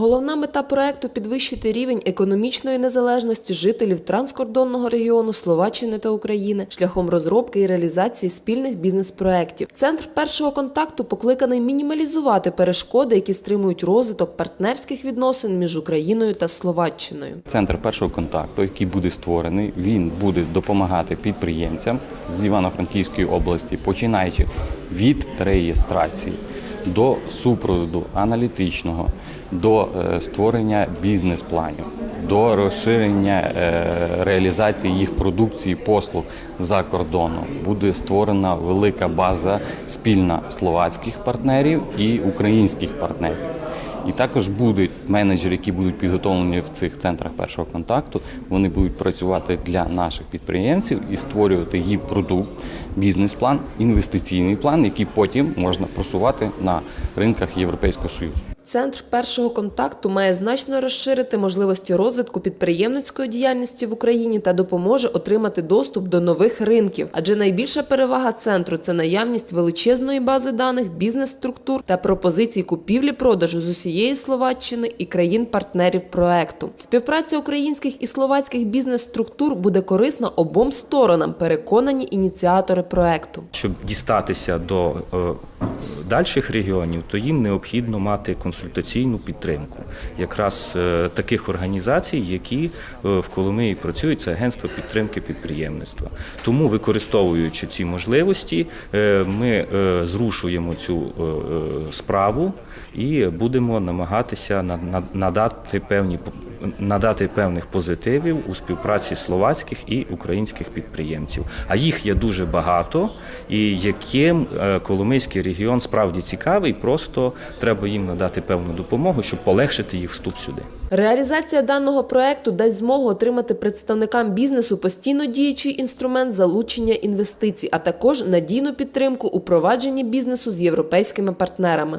Головна мета проекту підвищити рівень економічної незалежності жителів транскордонного регіону Словаччини та України шляхом розробки і реалізації спільних бізнес-проєктів. Центр першого контакту покликаний мінімалізувати перешкоди, які стримують розвиток партнерських відносин між Україною та Словаччиною. Центр першого контакту, який буде створений, він буде допомагати підприємцям з Івано-Франківської області, починаючи від реєстрації до супроводу аналітичного, до е, створення бізнес-планів, до розширення е, реалізації їх продукції, послуг за кордоном. Буде створена велика база спільна словацьких партнерів і українських партнерів. І також будуть менеджери, які будуть підготовлені в цих центрах першого контакту. Вони будуть працювати для наших підприємців і створювати їх продукт, бізнес-план, інвестиційний план, який потім можна просувати на ринках Європейського Союзу. Центр першого контакту має значно розширити можливості розвитку підприємницької діяльності в Україні та допоможе отримати доступ до нових ринків. Адже найбільша перевага центру це наявність величезної бази даних, бізнес-структур та пропозицій купівлі-продажу з усієї Словаччини і країн-партнерів проекту. Співпраця українських і словацьких бізнес-структур буде корисна обом сторонам, переконані ініціатори проекту. Щоб дістатися до е, дальших регіонів, то їм необхідно мати консультаційну підтримку. Якраз е, таких організацій, які е, в Коломиї працюють, це агентство підтримки підприємництва. Тому, використовуючи ці можливості, е, ми зрушуємо цю справу і будемо намагатися на- на- надати певні надати певних позитивів у співпраці словацьких і українських підприємців. А їх є дуже багато, і яким е, Коломийський регіон справді цікавий, просто треба їм надати певну допомогу, щоб полегшити їх вступ сюди. Реалізація даного проекту дасть змогу отримати представникам бізнесу постійно діючий інструмент залучення інвестицій, а також надійну підтримку у провадженні бізнесу з європейськими партнерами.